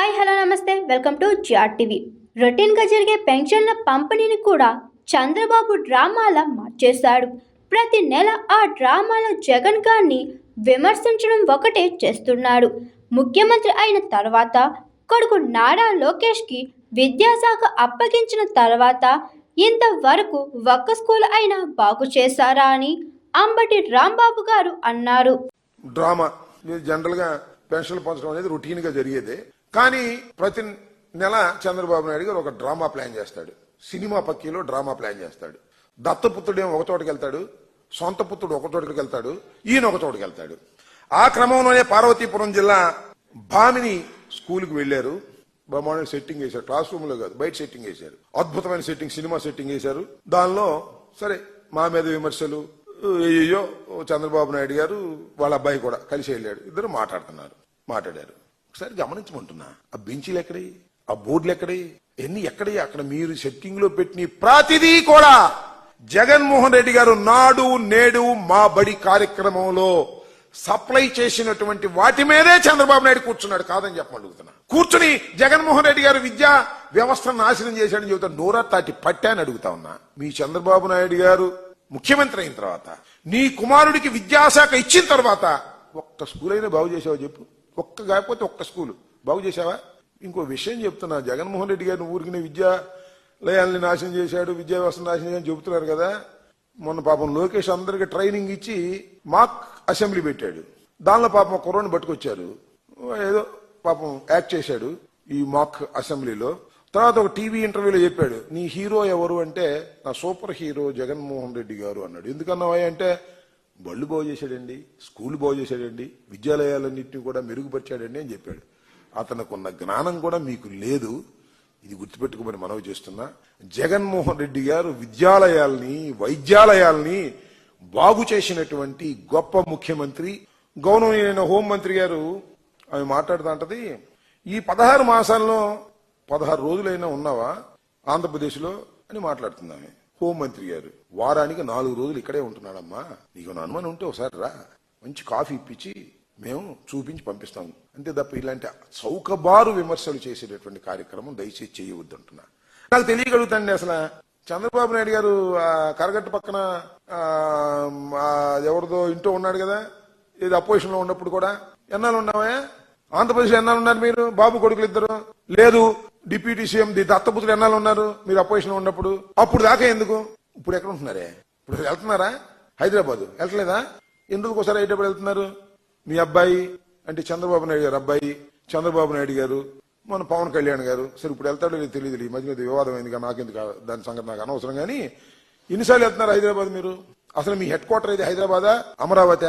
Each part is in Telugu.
హాయ్ హలో నమస్తే. Welcome to GR TV. రొటీన్గా జరిగే పెన్షన్ల పంపిణీని కూడా చంద్రబాబు డ్రామాలా మార్చేశాడు. ప్రతి నెల ఆ డ్రామాలో జగన్ గారిని విమర్శించడం ఒకటే చేస్తున్నాడు. ముఖ్యమంత్రి అయిన తర్వాత కొడుకు నారా లోకేష్కి విద్యాశాఖ అప్పగించిన తర్వాత ఇంతవరకు ఒక్క స్కూల్ అయినా బాగు చేశారా అని అంబటి రాంబాబు గారు అన్నారు. డ్రామా జనరల్గా పెన్షన్లు పంచడం అనేది రొటీన్గా జరిగేది. కానీ ప్రతి నెల చంద్రబాబు నాయుడు గారు ఒక డ్రామా ప్లాన్ చేస్తాడు. సినిమా పక్కీలో డ్రామా ప్లాన్ చేస్తాడు. దత్తపుత్రుడు ఏమో ఒక చోటకి వెళ్తాడు. సొంత పుత్రుడు ఒక చోటుకి వెళ్తాడు. ఈయన ఒక చోటకి వెళ్తాడు. ఆ క్రమంలోనే పార్వతీపురం జిల్లా భామిని స్కూల్కి వెళ్ళారు బ్రహ్మాండ సెట్టింగ్ వేశారు క్లాస్ రూమ్లో కాదు బయట సెట్టింగ్ వేశారు అద్భుతమైన సెట్టింగ్ సినిమా సెట్టింగ్ వేశారు దానిలో సరే మా మీద విమర్శలు అయ్యో చంద్రబాబు నాయుడు గారు వాళ్ళ అబ్బాయి కూడా కలిసి వెళ్ళాడు. ఇద్దరు మాట్లాడుతున్నారు మాట్లాడారు. ఒకసారి గమనించమంటున్నా. ఆ బెంచీలు ఎక్కడి ఆ బోర్డులు ఎక్కడి ఎన్ని ఎక్కడి అక్కడ మీరు సెట్టింగ్లో పెట్టిన ప్రతిదీ కూడా జగన్మోహన్ రెడ్డి గారు నాడు నేడు మా బడి కార్యక్రమంలో సప్లై చేసినటువంటి వాటి మీదే చంద్రబాబు నాయుడు కూర్చున్నాడు కాదని చెప్పమని కూర్చుని జగన్మోహన్ రెడ్డి గారు విద్యా వ్యవస్థను నాశనం చేశాడని చెబుతా నూరా తాటి పట్టా అని అడుగుతా ఉన్నా. మీ చంద్రబాబు నాయుడు గారు ముఖ్యమంత్రి అయిన తర్వాత నీ కుమారుడికి విద్యాశాఖ ఇచ్చిన తర్వాత ఒక్క స్కూల్ అయినా బాగు చేసావు చెప్పు? ఒక్క కాకపోతే ఒక్క స్కూల్. బాగు చేసావా ఇంకో విషయం చెప్తున్నా. జగన్మోహన్ రెడ్డి గారిని ఊరికి విద్యాలయాల్ని నాశనం చేశాడు విద్యా వ్యవస్థ నాశనం చేశాడు చెబుతున్నారు కదా. మొన్న పాపం లోకేష్ అందరికి ట్రైనింగ్ ఇచ్చి మాక్ అసెంబ్లీ పెట్టాడు. దానిలో పాపం కుర్రోని పట్టుకొచ్చారు. ఏదో పాపం యాక్ట్ చేశాడు ఈ మాక్ అసెంబ్లీలో. తర్వాత ఒక టీవీ ఇంటర్వ్యూలో చెప్పాడు నీ హీరో ఎవరు? అంటే నా సూపర్ హీరో జగన్మోహన్ రెడ్డి గారు అన్నాడు. ఎందుకన్నావా అంటే బళ్ళు బాగు చేశాడండి స్కూల్ బాగు చేశాడండి విద్యాలయాలన్నింటినీ కూడా మెరుగుపరిచాడండి అని చెప్పాడు. అతనుకున్న జ్ఞానం కూడా మీకు లేదు. ఇది గుర్తుపెట్టుకోమని మనవి చేస్తున్నా. జగన్మోహన్ రెడ్డి గారు విద్యాలయాల్ని వైద్యాలయాల్ని బాగు చేసినటువంటి గొప్ప ముఖ్యమంత్రి గౌరవనీయులైన హోంమంత్రి గారు ఆమె మాట్లాడుతుంటది ఈ పదహారు మాసాల్లో పదహారు రోజులైనా ఉన్నావా ఆంధ్రప్రదేశ్లో అని మాట్లాడుతుంది ఆమె. హోంమంత్రి గారు. వారానికి నాలుగు రోజులు ఇక్కడే ఉంటున్నాడమ్మా. నీకు అనుమానం ఉంటే ఒకసారి రా. మంచి కాఫీ ఇప్పించి మేము చూపించి పంపిస్తాం. అంతే తప్ప ఇలాంటి చౌకబారు విమర్శలు చేసేటటువంటి కార్యక్రమం దయచేసి చేయవద్దు అంటున్నా నాకు తెలియగలుగుతాండి అసలు. చంద్రబాబు నాయుడు గారు కరగట్టు పక్కన ఎవరిదో ఇంట్లో ఉన్నాడు కదా. ఏది అపోజిషన్లో ఉన్నప్పుడు కూడా ఎన్నాళ్ళు ఉన్నావా? ఆంధ్రప్రదేశ్ ఎన్నాళ్ళు ఉన్నారు మీరు? బాబు కొడుకులు ఇద్దరు? లేదు. డిప్యూటీ సీఎం ది దత్తపుత్రులు ఎన్నాళ్ళు ఉన్నారు? మీరు అపోజిషన్ ఉన్నప్పుడు. అప్పుడు దాకా ఎందుకు? ఇప్పుడు ఎక్కడ ఉంటున్నారే? ఇప్పుడు వెళ్తున్నారా? హైదరాబాద్. వెళ్తలేదా? ఎందుకు ఒకసారి హైదరాబాద్ వెళ్తున్నారు? మీ అబ్బాయి అంటే చంద్రబాబు నాయుడు గారు అబ్బాయి చంద్రబాబు నాయుడు గారు మన పవన్ కళ్యాణ్ గారు. సరే ఇప్పుడు వెళ్తాడో లేదు తెలియదు ఈ మధ్య వివాదం అయింది కానీ నాకెందుకు దాని సంగతి నాకు అనవసరం. కానీ ఎన్నిసార్లు వెళ్తున్నారు హైదరాబాద్ మీరు? అసలు మీ హెడ్ క్వార్టర్ అయితే హైదరాబాదా? అమరావతి?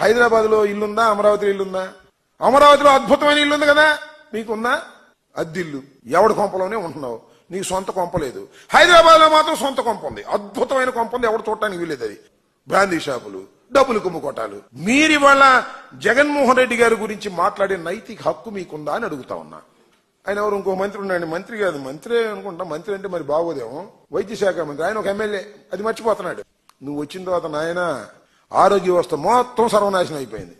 హైదరాబాద్లో ఇల్లుందా? అమరావతిలో ఇల్లుందా? అమరావతిలో అద్భుతమైన ఇల్లు ఉంది కదా? మీకుందా? అద్దిల్లు. ఎవడి కొంపలోనే ఉంటున్నావు? నీకు సొంత కొంప లేదు. హైదరాబాద్లో మాత్రం సొంత కొంప ఉంది. అద్భుతమైన కొంప ఉంది. ఎవడు చూడటానికి వీలేదు అది. బ్రాందీ షాపులు డబ్బులు కుమ్ముకోటాలు. మీరు ఇవాళ జగన్మోహన్ రెడ్డి గారి గురించి మాట్లాడే నైతిక హక్కు మీకుందా అని అడుగుతా ఉన్నా. ఆయన ఎవరు? ఇంకో మంత్రి ఉన్నాడు మంత్రి కాదు. మంత్రి అనుకుంటా. మంత్రి అంటే మరి బాగోదేమో. వైద్య శాఖ మంత్రి. ఆయన ఒక ఎమ్మెల్యే. అది మర్చిపోతున్నాడు. నువ్వు వచ్చిన తర్వాత నాయన ఆరోగ్య వ్యవస్థ మొత్తం సర్వనాశనం అయిపోయింది.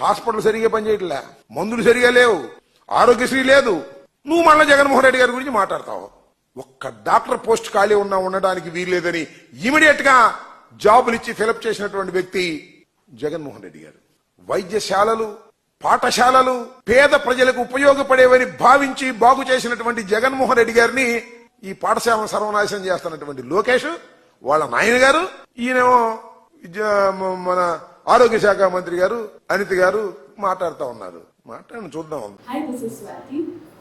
హాస్పిటల్ సరిగా పనిచేయట్లే. మందులు సరిగా లేవు. ఆరోగ్యశ్రీ లేదు. నువ్వు మళ్ళీ జగన్మోహన్ రెడ్డి గారి గురించి మాట్లాడతావు. ఒక్క డాక్టర్ పోస్ట్ ఖాళీ ఉన్నా ఉండడానికి వీల్లేదని ఇమీడియట్గా జాబులు ఇచ్చి ఫిలప్ చేసినటువంటి వ్యక్తి జగన్మోహన్ రెడ్డి గారు. వైద్యశాలలు పాఠశాలలు పేద ప్రజలకు ఉపయోగపడేవని భావించి బాగు చేసినటువంటి జగన్మోహన్ రెడ్డి గారిని ఈ పాఠశాలను సర్వనాశనం చేస్తున్నటువంటి లోకేష్ వాళ్ళ నాయన గారు ఈయనేమో మన ఆరోగ్య శాఖ మంత్రి గారు అనిత గారు మాట్లాడుతూ ఉన్నారు. మాట్లాడి చూద్దాం.